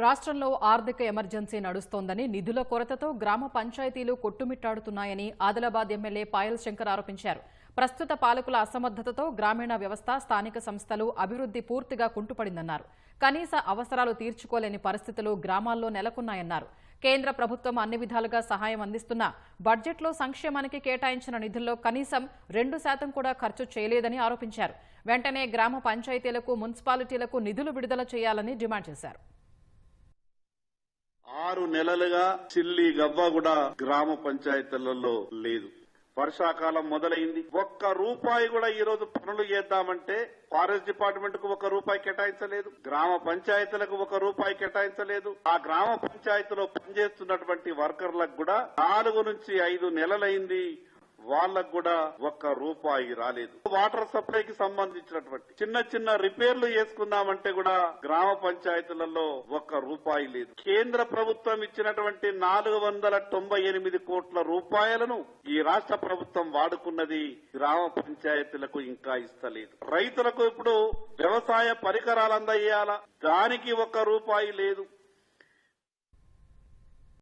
రాష్ట్రంలో ఆర్థిక ఎమర్జెన్సీ నడుస్తోందని నిధుల కొరతతో గ్రామ పంచాయతీలు కొట్టుమిట్టాడుతున్నాయని ఆదిలాబాద్ ఎమ్మెల్యే పాయల్ శంకర్ ఆరోపించారు. ప్రస్తుత పాలకుల అసమర్థతతో గ్రామీణ వ్యవస్థ స్థానిక సంస్థలు అభివృద్ధి పూర్తిగా కుంటుపడిందన్నారు. కనీస అవసరాలు తీర్చుకోలేని పరిస్థితులు గ్రామాల్లో నెలకొన్నాయన్నారు. కేంద్ర ప్రభుత్వం అన్ని విధాలుగా సహాయం అందిస్తున్నా బడ్జెట్లో సంక్షేమానికి కేటాయించిన నిధుల్లో కనీసం రెండు శాతం కూడా ఖర్చు చేయలేదని ఆరోపించారు. వెంటనే గ్రామ పంచాయతీలకు మున్సిపాలిటీలకు నిధులు విడుదల చేయాలని డిమాండ్ చేశారు. ఆరు నెలలుగా చిల్లి గవ్వ కూడా గ్రామ పంచాయతీలలో లేదు. వర్షాకాలం మొదలైంది. ఒక్క రూపాయి కూడా ఈ రోజు పనులు చేద్దామంటే ఫారెస్ట్ డిపార్ట్మెంట్కు ఒక రూపాయి కేటాయించలేదు. గ్రామ పంచాయతీలకు ఒక రూపాయి కేటాయించలేదు. ఆ గ్రామ పంచాయతీలో పనిచేస్తున్నటువంటి వర్కర్లకు కూడా నాలుగు నుంచి ఐదు నెలలైంది. వాళ్ళకు కూడా ఒక్క రూపాయి రాలేదు. వాటర్ సప్లైకి సంబంధించినటువంటి చిన్న చిన్న రిపేర్లు చేసుకుందామంటే కూడా గ్రామ పంచాయతీలలో ఒక్క రూపాయి లేదు. కేంద్ర ప్రభుత్వం ఇచ్చినటువంటి నాలుగు వందల తొంభై ఎనిమిది కోట్ల రూపాయలను ఈ రాష్ట్ర ప్రభుత్వం వాడుకున్నది గ్రామ పంచాయతీలకు ఇంకా ఇస్తలేదు. రైతులకు ఇప్పుడు వ్యవసాయ పరికరాలు అందజేయాలా? దానికి ఒక్క రూపాయి లేదు.